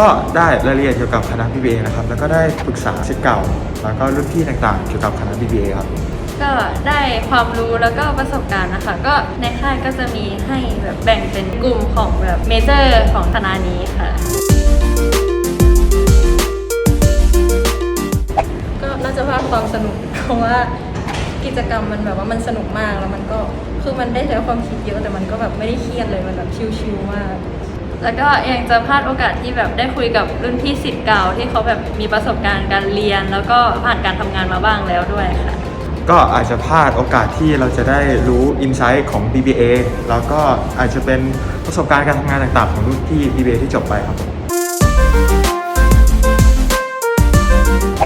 ก็ได้รายละเอียดเกี่ยวกับคณะ BBA นะครับ แล้วก็ได้ปรึกษาศิษย์เก่า แล้วก็รุ่นพี่ต่างๆ เกี่ยวกับคณะ BBA ครับ ก็ได้ความรู้แล้วก็ประสบการณ์นะคะ ก็ในค่ายก็จะมีให้แบบแบ่งเป็นกลุ่มของแบบเมเจอร์ของคณะนี้ค่ะ ก็น่าจะว่าความสนุกเพราะว่ากิจกรรมมันแบบว่ามันสนุกมากแล้วมันก็คือมันได้ใช้ความคิดเยอะแต่มันก็แบบไม่ได้เครียดเลยมันแบบชิลๆมาก แล้วก็ยังจะพลาดโอกาสที่แบบได้คุยกับรุ่นพี่สิทธิ์เก่าที่เขาแบบมีประสบการณ์การเรียน แล้วก็ผ่านการทำงานมาบ้างแล้วด้วยค่ะ ก็อาจจะพลาดโอกาสที่เราจะได้รู้อินไซต์ของ BBA แล้วก็อาจจะเป็นประสบการณ์การทำงานต่างๆ ของรุ่นพี่ BBA ที่จบไปครับ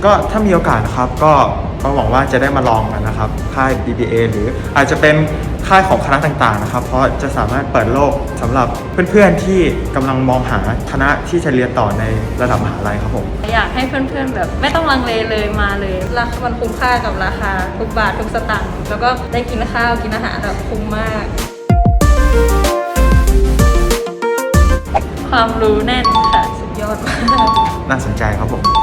ก็ถ้ามีโอกาสนะครับก็ก็หวังว่าจะได้มาลองกันนะครับค่าย BBA หรืออาจจะเป็น ค่ายของคณะต่างๆนะครับ เพราะจะสามารถเปิดโลกสำหรับเพื่อนๆที่กำลังมองหาคณะที่จะเรียนต่อในระดับมหาลัยครับผม อยากให้เพื่อนๆแบบไม่ต้องลังเลเลยมาเลยราคามันคุ้มค่ากับราคาทุกบาททุกสตางค์แล้วก็ได้กินข้าวกินอาหารแบบคุ้มมาก ความรู้แน่นค่ะสุดยอดมาก น่าสนใจครับผม